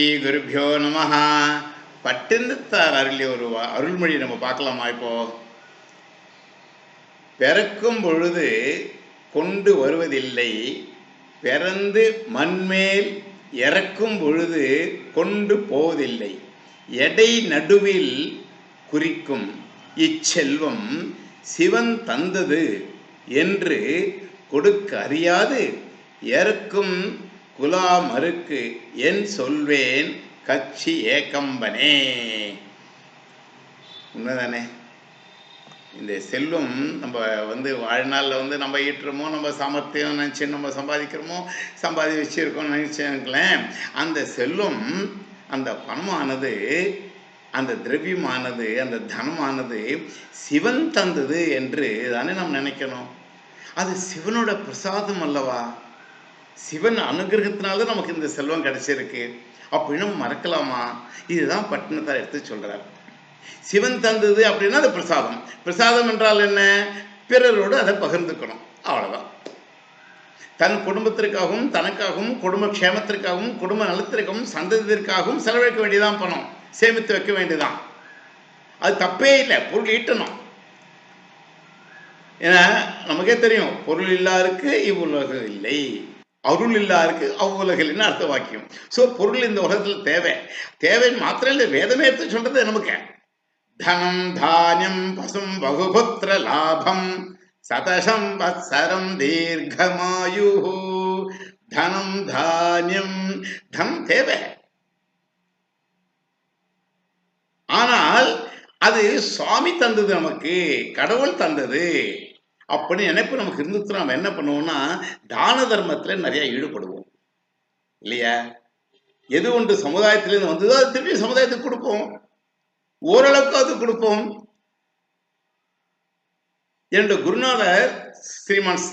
குருபியோ நம பட்டினத்தார் அருளிய ஒரு அருள்மொழி நம்ம பார்க்கலாமா இப்போ? பிறக்கும் பொழுது கொண்டு வருவதில்லை பிறந்து மண்மேல் இறக்கும் பொழுது கொண்டு போவதில்லை. எடை நடுவில் குறிக்கும் இச்செல்வம் சிவன் தந்தது என்று கொடுக்க அறியாது. இறக்கும் குலாமருக்கு என் சொல்வேன் கட்சி ஏகம்பனே உண்மைதானே? இந்த செல்வம் நம்ம வந்து வாழ்நாளில் வந்து நம்ம ஈட்டுறோமோ நம்ம சாமர்த்தியம் நினச்சி நம்ம சம்பாதிக்கிறோமோ சம்பாதி வச்சுருக்கோம்னு நினச்சிருக்கலாம் அந்த செல்வம் அந்த பணமானது அந்த திரவியமானது அந்த தனமானது சிவன் தந்தது என்று தானே நாம் நினைக்கணும். அது சிவனோட பிரசாதம் அல்லவா? சிவன் அனுகிரகத்தினால நமக்கு இந்த செல்வம் கிடைச்சிருக்கு. அப்படின்னு மறக்கலாமா? இதுதான் பட்டினத்தார் எடுத்து சொல்றார். சிவன் தந்தது அப்படின்னா அது பிரசாதம். பிரசாதம் என்றால் என்ன? பிறரோடு அதை பகிர்ந்துக்கணும். அவ்வளவுதான். தன் குடும்பத்திற்காகவும் தனக்காகவும் குடும்ப க்ஷேமத்திற்காகவும் குடும்ப நலத்திற்காகவும் சந்ததிற்காகவும் செலவழிக்க வேண்டியதான் பணம். சேமித்து வைக்க வேண்டியதான் அது தப்பே இல்லை. பொருள் ஈட்டணும். ஏன்னா நமக்கே தெரியும் பொருள் இல்லாருக்கு இவ்வுலகம் இல்லை. அருள் இல்லாருக்கு அவ்வுலகில்னு அர்த்த வாக்கியம் ஸோ பொருள் இந்த உலகத்தில் தேவை. தேவைன்னு மாத்திரம் இல்லை வேதமே எடுத்து சொல்றது நமக்கு. தனம் தானியம் பசும் பகுபுத்திர லாபம் சதசம் வத்சரம் தீர்க்கமாயு தனம் தானியம் தனம் தேவை. ஆனால் அது சுவாமி தந்தது நமக்கு கடவுள் தந்தது. அப்படின்னு நினைப்பு நமக்கு இருந்துச்சு நம்ம என்ன பண்ணுவோம்னா தான தர்மத்துல நிறைய ஈடுபடுவோம். இல்லையா? எது ஒன்று சமுதாயத்திலிருந்து வந்ததோ அது திருப்பி சமுதாயத்துக்கு கொடுப்போம். ஓரளவுக்கு அது கொடுப்போம். என்னோட குருநாதர் ஸ்ரீமான்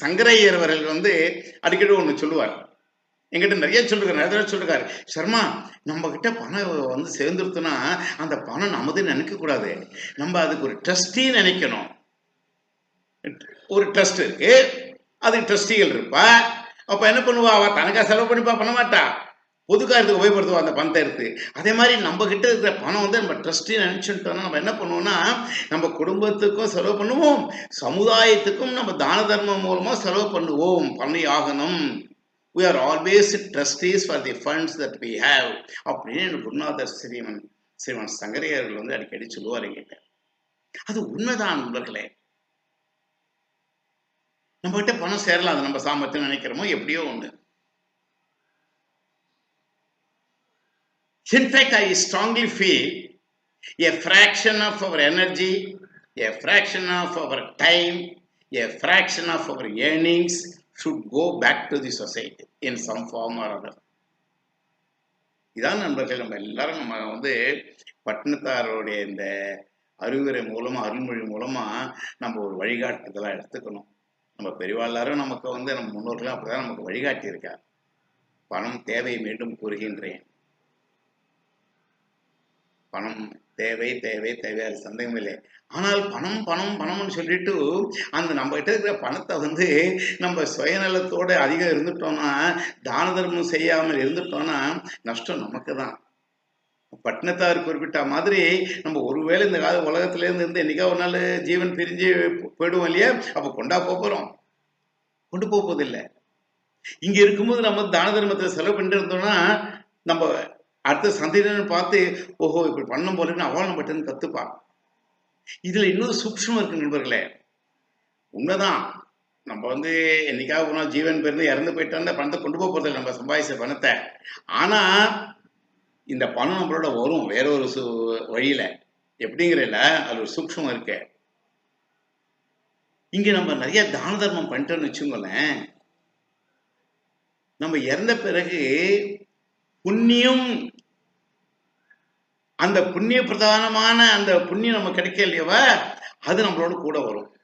சங்கரையர் அவர்கள் வந்து அடிக்கடி ஒன்று சொல்லுவார். எங்கிட்ட நிறைய சொல்லிருக்காரு நிறைய தடவை சொல்லிருக்காரு சர்மா நம்ம கிட்ட பணம் வந்து சேர்ந்துருத்துனா அந்த பணம் நமதுன்னு நினைக்க கூடாது நம்ம அதுக்கு ஒரு ட்ரஸ்டி நினைக்கணும். ஒரு ட்ரஸ்ட் இருக்கு. அது ட்ரஸ்டிகள் இருப்பா. அப்ப என்ன பண்ணுவா? அவ தனக்கா செலவு பண்ணிப்பா பண்ண மாட்டா. பொதுக்காரத்துக்கு உபயோகப்படுத்துவா அந்த பணத்தை எடுத்து. அதே மாதிரி நம்ம கிட்ட இருக்கிற பணம் வந்து நம்ம ட்ரஸ்டி நினைச்சுட்டோம்னா நம்ம என்ன பண்ணுவோம்னா நம்ம குடும்பத்துக்கும் செலவு பண்ணுவோம். சமுதாயத்துக்கும் நம்ம தான தர்மம் மூலமா செலவு பண்ணுவோம். பண்ணி ஆகணும் we are always trustees for the funds that we have அப்படின்னு எனக்கு குருநாதர் ஸ்ரீமன் ஸ்ரீமன் சங்கரையர்கள் வந்து அடிக்கடி சொல்லுவார் என்கிட்ட. அது உண்மைதான் நண்பர்களே. நம்ம கிட்ட பணம் சேரலாம் அது நம்ம சாமர்த்தியம் நினைக்கிறோமோ எப்படியோ ஒண்ணு In fact, I strongly feel a fraction of our energy, a fraction of our time, a fraction of our earnings should go back to the society in some form or other. இதான் நண்பர்கள் நம்ம எல்லாரும் நம்ம வந்து பட்டினத்தாரோடைய இந்த அறிவுரை மூலமா அருள்மொழி மூலமா நம்ம ஒரு வழிகாட்டுதலா எடுத்துக்கணும் நம்ம பெரியவா நமக்கு வந்து நம்ம முன்னோர்களும் அப்படிதான் நமக்கு வழிகாட்டி இருக்கார் பணம் தேவை மீண்டும் கூறுகின்றேன். பணம் தேவை தேவை தேவை அது சந்தேகம் இல்லை. ஆனால் பணம் பணம் பணம்னு சொல்லிட்டு அந்த நம்ம கிட்ட இருக்கிற பணத்தை வந்து நம்ம சுயநலத்தோட அதிகம் இருந்துட்டோம்னா தான தர்மம் செய்யாமல் இருந்துட்டோம்னா நஷ்டம் நமக்கு தான் பட்டினத்தார் குறிப்பிட்ட மாதிரி நம்ம ஒருவேளை இந்த கால உலகத்துலேருந்து இருந்து இருந்து என்னைக்கா ஒரு நாள் ஜீவன் பிரிஞ்சு போயிடுவோம் இல்லையா? அப்போ கொண்டா போகிறோம் கொண்டு போக போதில்லை இங்கே இருக்கும்போது நம்ம தான தர்மத்தில் செலவு பண்ணிட்டு இருந்தோம்னா நம்ம அடுத்த சந்தேகம் பார்த்து ஓஹோ இப்படி பண்ணும் போலன்னு அவள் பட்டுன்னு கற்றுப்பான் இதில் இன்னொரு சூக்ஷ்மம் இருக்கு நண்பர்களே. உண்மைதான். நம்ம வந்து என்னைக்காவது போனால் நாள் ஜீவன் பிறந்து இறந்து போயிட்டோம்னா பணத்தை கொண்டு போக போறதில்லை. நம்ம சம்பாதிச்ச பணத்தை. ஆனால் இந்த பணம் நம்மளோட வரும் வேற ஒரு சு வழியில. எப்படிங்கிறல அது ஒரு சூக்ஷம் இருக்கு. இங்க நம்ம நிறைய தான தர்மம் பண்ணிட்டோம்னு வச்சுக்கோங்களேன். நம்ம இறந்த பிறகு புண்ணியம் அந்த புண்ணிய பிரதானமான அந்த புண்ணியம் நம்ம கிடைக்க இல்லையவா அது நம்மளோட கூட வரும்.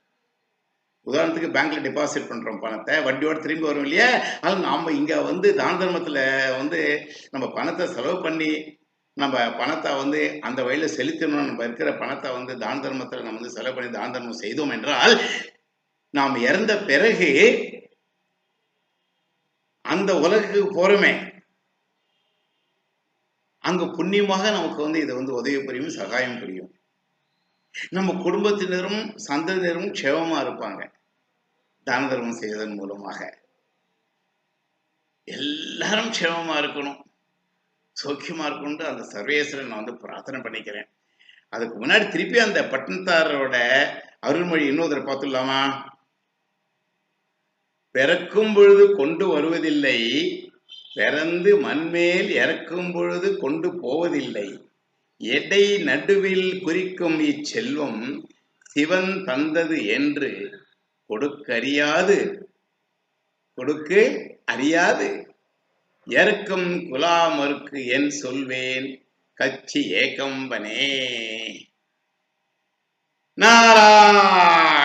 உதாரணத்துக்கு பேங்க்ல டெபாசிட் பண்றோம் பணத்தை வட்டியோட திரும்பி வரும் இல்லையா? அது நாம இங்க வந்து தான தர்மத்துல வந்து நம்ம பணத்தை செலவு பண்ணி நம்ம பணத்தை வந்து அந்த வழியில் செலுத்தணும். நம்ம இருக்கிற பணத்தை வந்து தான தர்மத்துல நம்ம வந்து செலவு பண்ணி தான தர்மம் செய்தோம் என்றால் நாம் இறந்த பிறகு அந்த உலகுக்கு போறோமே. அங்க புண்ணியமாக நமக்கு வந்து இதை வந்து உதவி புரியும் சகாயம் புரியும். நம்ம குடும்பத்தினரும் சந்ததியினரும் க்ஷேமமா இருப்பாங்க. தான தர்மம் செய்வதன் மூலமாக. எல்லாரும் க்ஷேமமா இருக்கணும். சௌக்கியமா இருக்கணும்னு அந்த சர்வேஸ்வரன் நான் வந்து பிரார்த்தனை பண்ணிக்கிறேன். அதுக்கு முன்னாடி திருப்பி அந்த பட்டணத்தாரோட அருள்மொழி இன்னொருத்தரை பார்த்துடலாமா? பிறக்கும் பொழுது கொண்டு வருவதில்லை பிறந்து மண்மேல் இறக்கும் பொழுது கொண்டு போவதில்லை. எடை நடுவில் குறிக்கும் இச்செல்வம் சிவன் தந்தது என்று கொடுக்கறியாது? கொடுக்கு அறியாது. எருக்கும் குலாமருக்கு என் சொல்வேன் கச்சி ஏகம்பனே. நாராயண